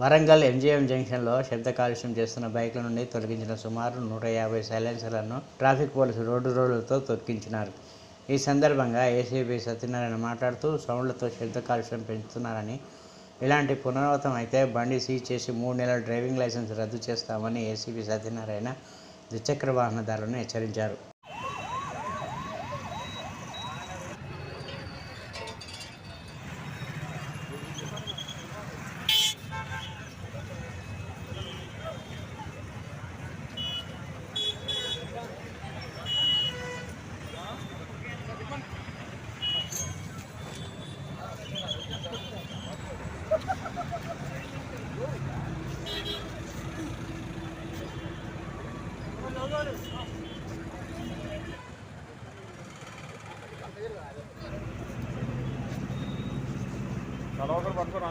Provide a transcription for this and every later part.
Warangal MGM జంక్షన్లో శబ్ద కాలుష్యం చేస్తున్న బైక్ల నుండి తొలగించిన సుమారు నూట యాభై సైలెన్సర్లను ట్రాఫిక్ పోలీసులు రోడ్డు రోడ్లతో తొక్కించినారు. ఈ సందర్భంగా ఏసీబీ సత్యనారాయణ మాట్లాడుతూ సౌండ్లతో శబ్ద కాలుష్యం పెంచుతున్నారని ఇలాంటి పునరావృతం అయితే బండి సీజ్ చేసి మూడు నెలల డ్రైవింగ్ లైసెన్స్ రద్దు చేస్తామని ఏసీబీ సత్యనారాయణ ద్విచక్ర వాహనదారులను హెచ్చరించారు. చదవకరు పట్టుకోరా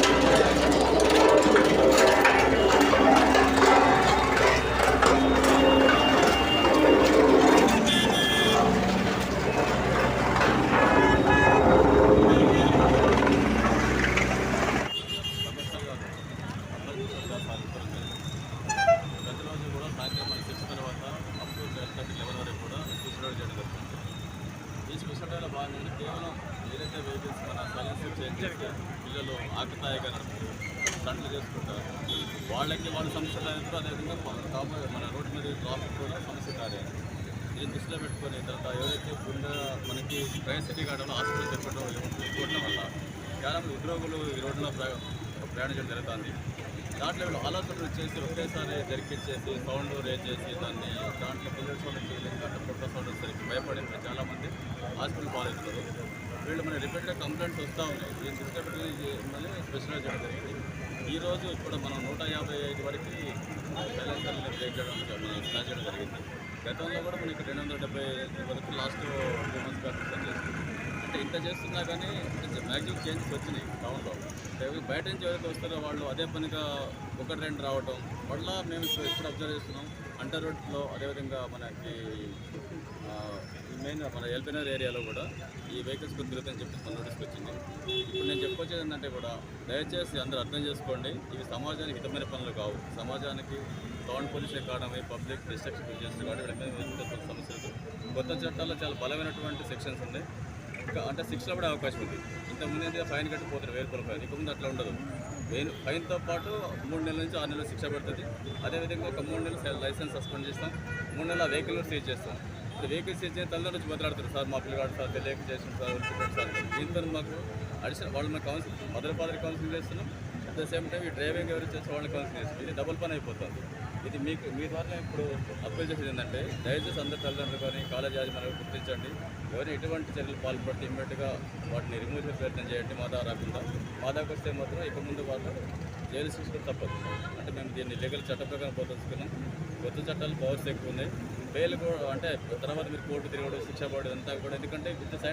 ప్రతిరోజు కూడా సాయంత్రం మనకి సిక్స్ తర్వాత up to twelve thirty eleven వరకు కూడా స్పెషల్ రైడ్ చేయడం జరుగుతుంది ఈ స్పెషల్ రైడ్లో భాగంగా కేవలం ఏదైతే వెహికల్స్ మన సైలెన్స్ చేంజ్ చేస్తే పిల్లలు ఆకతాయిగా నడుపుతూ స్టంట్లు చేసుకుంటారు. వాళ్ళకి వాళ్ళ సమస్యలు అనేది అదేవిధంగా మన కాబోయే మన రోడ్డు మీద ట్రాఫిక్ కూడా సమస్య కాదే దీన్ని దృష్టిలో పెట్టుకొని తర్వాత ఎవరైతే గుండె మనకి ట్రైన్ సిటీ కావడంలో హాస్పిటల్ చెప్పడం ఇవ్వడం వల్ల చాలామంది ఉద్యోగులు ఈ రోడ్డులో ప్రయాణించడం జరుగుతుంది. దాంట్లో వీళ్ళు ఆలోచనలు చేసి ఒకేసారి జరిపించేసి సౌండ్ రేజ్ చేసి దాన్ని దాంట్లో పిల్లర్స్ వాళ్ళకి ఫీలింగ్ సౌండ్ వచ్చేసరికి భయపడింది చాలామంది. హాస్పిటల్ పాలవుతారు వీళ్ళు మన రిపీటెడ్ కంప్లైంట్స్ వస్తూ ఉన్నాయి. ఈ సిస్టమ్ మళ్ళీ స్పెషలైజ్ చేయడం జరిగింది. ఈ రోజు ఇప్పుడు మనం నూట యాభై ఐదు వరకు సైలెన్సర్ని బ్రేక్ చేయడం మనం ప్లాన్ చేయడం జరిగింది. గతంలో కూడా మనకి రెండు వందల డెబ్బై వరకు లాస్ట్ టూ మంత్స్ బ్యాక్ చేస్తుంది అంటే ఇంత చేస్తున్నా కానీ మ్యాక్సిమం చేంజెస్ వచ్చినాయి టౌన్లో. బయట నుంచి ఎవరైతే వస్తారో వాళ్ళు అదే పనిగా ఒకటి రెండు రావటం మళ్ళా మేము ఇప్పుడు అబ్జర్వ్ చేస్తున్నాం. అంటర్ రోడ్లో అదేవిధంగా మనకి మెయిన్ మన ఎల్బినర్ ఏరియాలో కూడా ఈ వెహికల్స్ కొద్ది చెప్పి మన నోటీస్కి వచ్చింది. ఇప్పుడు నేను చెప్పొచ్చేది ఏంటంటే కూడా దయచేసి అందరూ అర్థం చేసుకోండి ఇవి సమాజానికి హితమైన పనులు కావు. సమాజానికి సౌండ్ పొల్యూషన్ కావడమే పబ్లిక్ డిస్ట్రక్షన్ చేస్తుంది కాబట్టి కొత్త సమస్యలు కొత్త చట్టాల్లో చాలా బలమైనటువంటి సెక్షన్స్ ఉన్నాయి. అంటే శిక్షలో పడే అవకాశం ఉంది. ఇంతకుముందు అయితే ఫైన్ కట్టిపోతారు వేరు రూపాయలు ఫైన్. ఇక ముందు అట్లా ఉండదు. ఫైన్ ఫైన్తో పాటు మూడు నెలల నుంచి ఆరు నెలలు శిక్ష పడుతుంది. అదేవిధంగా ఒక మూడు నెలలు లైసెన్స్ సస్పెండ్ చేస్తాం. మూడు నెలల వెహికల్ సీజ్ చేస్తాం. వెహికల్ సీజ్ చేసిన తల్లిదండ్రులు వచ్చి బదులాడుతారు సార్ మా పిల్లగాడు సార్ తెలియక చేసిన సార్ సార్. దీంతో మాకు అడిషనల్ వాళ్ళు మా కౌన్సిల్ మదర్ ఫాదర్ కౌన్సిలింగ్ చేస్తున్నాం. అట్ ద సేమ్ టైం ఈ డ్రైవింగ్ ఎవరు చేస్తే కలిసి కౌన్సిలింగ్ ఇది డబుల్ పని అయిపోతుంది. ఇది మీకు మీ ద్వారా ఇప్పుడు అప్పీల్ చేసేది ఏంటంటే దయచేసి అందరు తల్లిదండ్రులు కానీ కాలేజ్ యాజమాన్యాలు గుర్తించండి. ఎవరైనా ఎటువంటి చర్యలు పాల్పడితే ఇమ్మీడియట్గా వాటిని రిమూవ్ చేసే ప్రయత్నం చేయండి మా దగ్గర రాకుండా మా దగ్గరకు వస్తే మాత్రం ఇక ముందు వాళ్ళు జైలు శిక్ష తప్పదు. అంటే మేము దీన్ని లీగల్ చట్ట ప్రకారం పోతున్నాం కొత్త చట్టాలు పవర్స్ ఎక్కువ ఉన్నాయి. బెయిల్ కూడా అంటే తర్వాత మీరు కోర్టు తిరగడం శిక్ష పడడం అంతా కూడా. ఎందుకంటే విత్